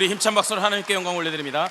우리 힘찬 박수로 하나님께 영광 올려드립니다.